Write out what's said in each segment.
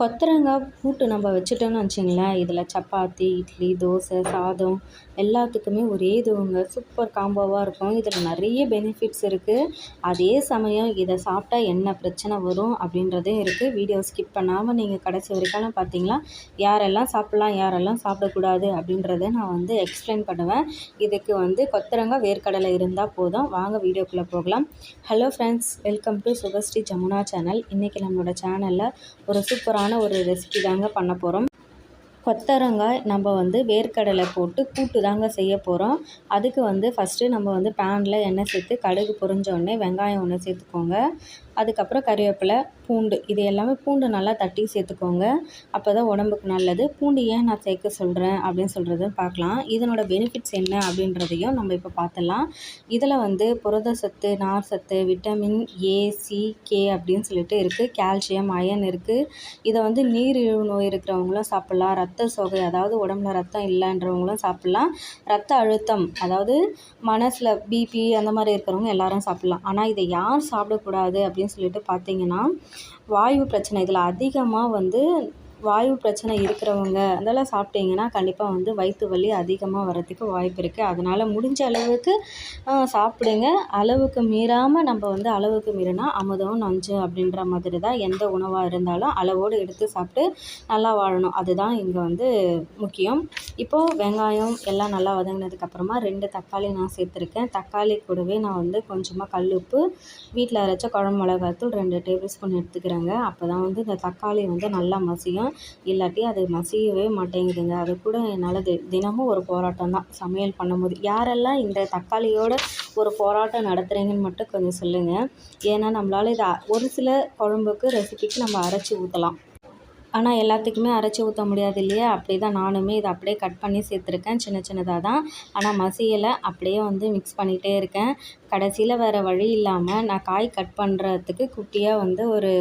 கொத்தரங்காய் கூட்டு நம்ம வச்சுட்டோன்னு வச்சுங்களேன். இதில் சப்பாத்தி இட்லி தோசை சாதம் எல்லாத்துக்குமே ஒரே இதுவுங்க சூப்பர் காம்போவாக இருக்கும். இதில் நிறைய பெனிஃபிட்ஸ் இருக்குது அதே சமயம் இதை சாப்பிட்டா என்ன பிரச்சனை வரும் அப்படின்றதும் இருக்குது வீடியோ ஸ்கிப் பண்ணாமல் நீங்கள் கடைசி வரைக்கும் பார்த்தீங்களா யாரெல்லாம் சாப்பிட்லாம் யாரெல்லாம் சாப்பிடக்கூடாது அப்படின்றத நான் வந்து எக்ஸ்பிளைன் பண்ணுவேன். இதுக்கு வந்து கொத்தரங்காய் வேர்க்கடலை இருந்தால் போதும். வாங்க வீடியோக்குள்ளே போகலாம். Hello friends welcome to Subhashree Jamuna channel இன்றைக்கி நம்மளோட சேனலில் ஒரு சூப்பரான ஒரு ரெசிபி தாங்க பண்ண போகிறோம் கொத்தவரங்காய் நம்ம வந்து வேர்க்கடலை போட்டு கூட்டு தாங்க செய்ய போகிறோம் அதுக்கு வந்து ஃபஸ்ட்டு நம்ம வந்து பேனில் எண்ணெய் சேர்த்து கடுகு பொரிஞ்சோடனே வெங்காயம் ஒன்று சேர்த்துக்கோங்க. அதுக்கப்புறம் கறிவேப்பிலை பூண்டு இது எல்லாமே பூண்டு நல்லா தட்டி சேர்த்துக்கோங்க. அப்போ தான் உடம்புக்கு நல்லது. பூண்டு ஏன் நான் சேர்க்க சொல்கிறேன் அப்படின்னு சொல்கிறத பார்க்கலாம். இதனோட பெனிஃபிட்ஸ் என்ன அப்படின்றதையும் நம்ம இப்போ பார்த்துடலாம். இதில் வந்து புரத சத்து நார் சத்து விட்டமின் ஏ சி கே அப்படின்னு சொல்லிட்டு இருக்குது கால்சியம் அயன் இருக்குது இதை வந்து நீரிழிவு நோய் இருக்கிறவங்களும் சாப்பிட்லாம். ரத்த சோகை அதாவது உடம்புல ரத்தம் இல்லைன்றவங்களும் சாப்பிட்லாம். ரத்த அழுத்தம் அதாவது மனசில் பிபி அந்த மாதிரி இருக்கிறவங்க எல்லாரும் சாப்பிட்லாம். ஆனால் இதை யார் சாப்பிடக்கூடாது அப்படின்னு சொல்லிட்டு பார்த்தீங்கன்னா வாயு பிரச்சனை இதில் அதிகமாக வந்து வாயு பிரச்சனை இருக்கிறவங்க அதெல்லாம் சாப்பிட்டீங்கன்னா கண்டிப்பாக வந்து வயிற்று வலி அதிகமாக வரதுக்கு வாய்ப்பு இருக்குது அதனால் முடிஞ்ச அளவுக்கு சாப்பிடுங்க. அளவுக்கு மீறாமல் நம்ம வந்து அளவுக்கு மீறினா அமுதம் நஞ்சு அப்படின்ற மாதிரி தான் எந்த உணவாக இருந்தாலும் அளவோடு எடுத்து சாப்பிட்டு நல்லா வாழணும். அதுதான் இங்கே வந்து முக்கியம். இப்போது வெங்காயம் எல்லாம் நல்லா வதங்கினதுக்கப்புறமா ரெண்டு தக்காளி நான் சேர்த்துருக்கேன். தக்காளி கூடவே நான் வந்து கொஞ்சமாக கல் உப்பு வீட்டில் அரைச்ச குழம்பு மிளகாத்தூள் ரெண்டு டேபிள் ஸ்பூன் எடுத்துக்கிறேங்க. அப்போ தான் வந்து இந்த தக்காளி வந்து நல்லா மசியும். இல்லாட்டி அது மசியவே மாட்டேங்குதுங்க. அது கூட என்னால் தி தினமும் ஒரு போராட்டம் தான். சமையல் பண்ணும்போது. யாரெல்லாம் இந்த தக்காளியோட ஒரு போராட்டம் நடத்துகிறீங்கன்னு மட்டும் கொஞ்சம் சொல்லுங்கள் ஏன்னா நம்மளால் இதை ஒரு சில குழம்புக்கு ரெசிபிக்கு நம்ம அரைச்சி ஊற்றலாம் ஆனால் எல்லாத்துக்குமே அரைச்சி ஊற்ற முடியாது இல்லையா? அப்படி தான் நானுமே இதை அப்படியே கட் பண்ணி சேர்த்துருக்கேன். சின்ன சின்னதாக தான். ஆனால் மசியலை அப்படியே வந்து மிக்ஸ் பண்ணிகிட்டே இருக்கேன். கடைசியில் வேறு வழி இல்லாமல் நான் காய் கட் பண்ணுறதுக்கு குட்டியாக வந்து ஒரு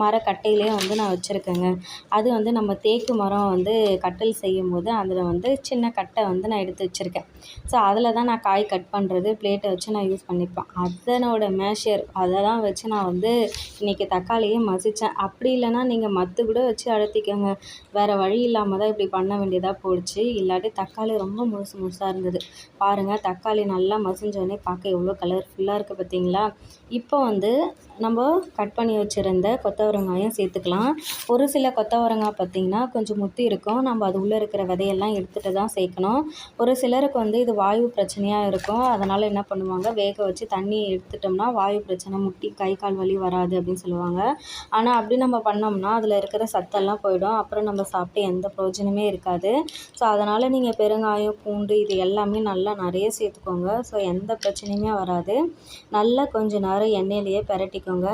மரக்கட்டையிலையும் வந்து நான் வச்சுருக்கேங்க. அது வந்து நம்ம தேக்கு மரம் வந்து கட்டில் செய்யும்போது அதில் வந்து சின்ன கட்டை வந்து நான் எடுத்து வச்சுருக்கேன். ஸோ அதில் தான் நான் காய் கட் பண்ணுறது பிளேட்டை வச்சு நான் யூஸ் பண்ணிப்பேன். அதனோட மேஷர் அதை தான் வச்சு நான் வந்து இன்றைக்கி தக்காளியே மசித்தேன் அப்படி இல்லைன்னா நீங்கள் மத்து கூட வச்சு அழுத்திக்கோங்க வேறு வழி இல்லாமல் தான் இப்படி பண்ண வேண்டியதாக போயிடுச்சு இல்லாட்டி தக்காளி ரொம்ப முழுசு முழுசாக இருந்தது. பாருங்கள் தக்காளி நல்லா மசிஞ்சோடனே பார்க்க எவ்வளோ கலர்ஃபுல்லாக இருக்குது பார்த்தீங்களா இப்போ வந்து நம்ம கட் பண்ணி வச்சுருந்த கொத்தவரங்காயும் சேர்த்துக்கலாம். ஒரு சில கொத்தவரங்காய் பார்த்திங்கன்னா கொஞ்சம் முத்தி இருக்கும். நம்ம அது உள்ளே இருக்கிற விதையெல்லாம் எடுத்துகிட்டு தான் சேர்க்கணும். ஒரு சிலருக்கு வந்து இது வாயு பிரச்சனையாக இருக்கும். அதனால் என்ன பண்ணுவாங்க? வேக வச்சு தண்ணி எடுத்துட்டோம்னா வாயு பிரச்சனை முட்டி கை கால் வலி வராது அப்படின்னு சொல்லுவாங்க. ஆனால் அப்படி நம்ம பண்ணோம்னா அதில் இருக்கிற சத்தெல்லாம் போயிடும். அப்புறம் நம்ம சாப்பிட்டு எந்த பிரயோஜனமே இருக்காது. ஸோ அதனால் நீங்கள் பெருங்காயம் பூண்டு இது எல்லாமே நல்லா நிறைய சேர்த்துக்கோங்க. ஸோ எந்த பிரச்சனையுமே வராது. நல்லா கொஞ்சம் நேரம் எண்ணெயிலேயே பிரட்டிக்கோங்க. இருக்கோங்க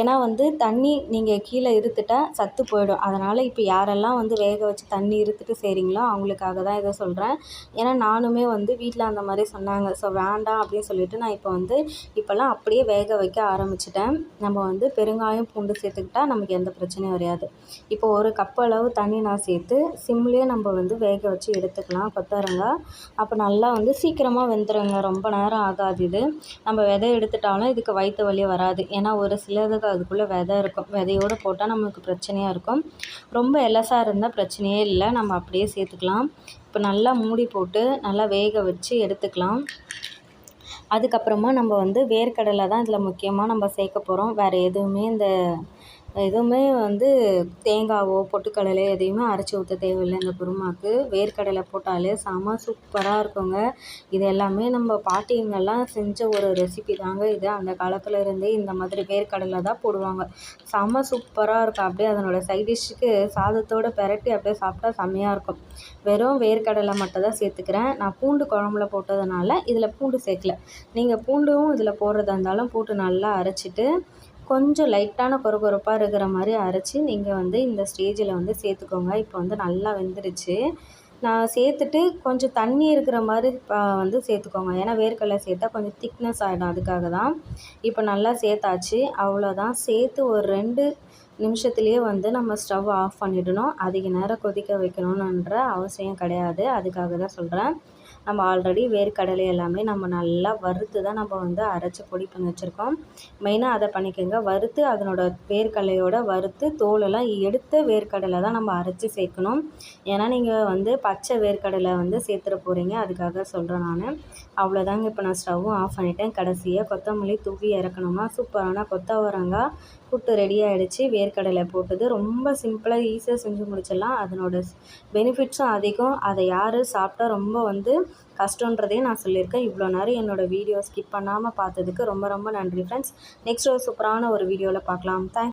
ஏன்னா வந்து தண்ணி நீங்கள் கீழே இருத்துட்டால் சத்து போயிடும். அதனால் இப்போ யாரெல்லாம் வந்து வேக வச்சு தண்ணி இருத்துட்டு செய்கிறீங்களோ அவங்களுக்காக தான் இதை சொல்கிறேன் ஏன்னா நானுமே வந்து வீட்டில் அந்த மாதிரி சொன்னாங்க. ஸோ வேண்டாம் அப்படின்னு சொல்லிட்டு நான் இப்போ வந்து இப்போல்லாம் அப்படியே வேக வைக்க ஆரம்பிச்சிட்டேன். நம்ம வந்து பெருங்காயம் பூண்டு சேர்த்துக்கிட்டா நமக்கு எந்த பிரச்சனையும் வராது. இப்போ ஒரு கப் அளவு தண்ணி நான் சேர்த்து சிம்லேயே நம்ம வந்து வேக வச்சு எடுத்துக்கலாம் கொத்தவரங்காய் அப்போ நல்லா வந்து சீக்கிரமாக வெந்துடுங்க ரொம்ப நேரம் ஆகாது இது. நம்ம விதை எடுத்துட்டாலும் இதுக்கு வயிற்று வலி வராது. ஏன்னா ஒரு சிலது அதுக்குள்ளே விதை இருக்கும். விதையோடு போட்டால் நமக்கு பிரச்சனையாக இருக்கும். ரொம்ப எலசாக இருந்தால் பிரச்சனையே இல்லை. நம்ம அப்படியே சேர்த்துக்கலாம். இப்போ நல்லா மூடி போட்டு நல்லா வேக வச்சு எடுத்துக்கலாம். அதுக்கப்புறமா நம்ம வந்து வேர்க்கடலை தான் இதில் முக்கியமாக நம்ம சேர்க்க போகிறோம் வேறு எதுவுமே இந்த எதுவுமே வந்து தேங்காவோ பொட்டுக்கடலையோ எதையுமே அரைச்சி ஊற்ற தேவையில்லை இந்த குருமாவுக்கு. வேர்க்கடலை போட்டாலே செம சூப்பராக இருக்குங்க. இது எல்லாமே நம்ம பாட்டிங்கெல்லாம் செஞ்ச ஒரு ரெசிபி தாங்க இது. அந்த காலத்தில் இருந்தே இந்த மாதிரி வேர்க்கடலை தான் போடுவாங்க. செம சூப்பராக இருக்கும் அப்படியே அதனோட சைட் டிஷ்ஷுக்கு சாதத்தோடு பெரட்டி அப்படியே சாப்பிட்டா செம்மையாக இருக்கும். வெறும் வேர்க்கடலை மட்டும் தான் சேர்த்துக்கிறேன். நான் பூண்டு குழம்புல போட்டதுனால இதில் பூண்டு சேர்க்கல. நீங்கள் பூண்டும் இதில் போடுறதா இருந்தாலும் போட்டு நல்லா அரைச்சிட்டு கொஞ்சம் லைட்டான கொரகொரப்பாக இருக்கிற மாதிரி அரைச்சி நீங்கள் வந்து இந்த ஸ்டேஜில் வந்து சேர்த்துக்கோங்க. இப்போ வந்து நல்லா வெந்துடுச்சு நான் சேர்த்துட்டு கொஞ்சம் தண்ணி இருக்கிற மாதிரி வந்து சேர்த்துக்கோங்க. ஏன்னா வேர்க்கடலை சேர்த்தா கொஞ்சம் திக்னஸ் ஆகிடும் அதுக்காக தான். இப்போ நல்லா சேர்த்தாச்சு. அவ்வளோதான் சேர்த்து ஒரு ரெண்டு நிமிஷத்துலேயே வந்து நம்ம ஸ்டவ் ஆஃப் பண்ணிடணும். அதிக நேரம் கொதிக்க வைக்கணுன்ற அவசியம் கிடையாது. அதுக்காக தான் சொல்கிறேன் நம்ம ஆல்ரெடி வேர்க்கடலை எல்லாமே நம்ம நல்லா வறுத்து தான் நம்ம வந்து அரைச்சி பொடி பண்ணி வச்சுருக்கோம். மெயினாக அதை பண்ணிக்கோங்க. வறுத்து அதனோட வேர்க்கடலையோட வறுத்து தோலெல்லாம் எடுத்த வேர்க்கடலை தான் நம்ம அரைச்சி சேர்க்கணும். ஏன்னா நீங்கள் வந்து பச்சை வேர்க்கடலை வந்து சேர்த்துட போகிறீங்க அதுக்காக சொல்கிறேன் நான். அவ்வளோதாங்க இப்போ நான் ஸ்டவ்வும் ஆஃப் பண்ணிட்டேன். கடைசியாக கொத்தமல்லி தூவி இறக்கணுமா சூப்பரான கொத்தவரங்காய் புட்டு ரெடி ஆகிடுச்சு வேர்க்கடலை போட்டது. ரொம்ப சிம்பிளாக ஈஸியாக செஞ்சு முடிச்சிடலாம். அதனோட பெனிஃபிட்ஸும் அதிகம். அதை யார் சாப்பிட்டா ரொம்ப வந்து கஷ்டன்றதையும் நான் சொல்லியிருக்கேன். இவ்வளோ நேரம் என்னோடய வீடியோ ஸ்கிப் பண்ணாமல் பார்த்ததுக்கு ரொம்ப ரொம்ப நன்றி ஃப்ரெண்ட்ஸ் நெக்ஸ்ட் ஒரு சூப்பரான ஒரு வீடியோவில் பார்க்கலாம். தேங்க்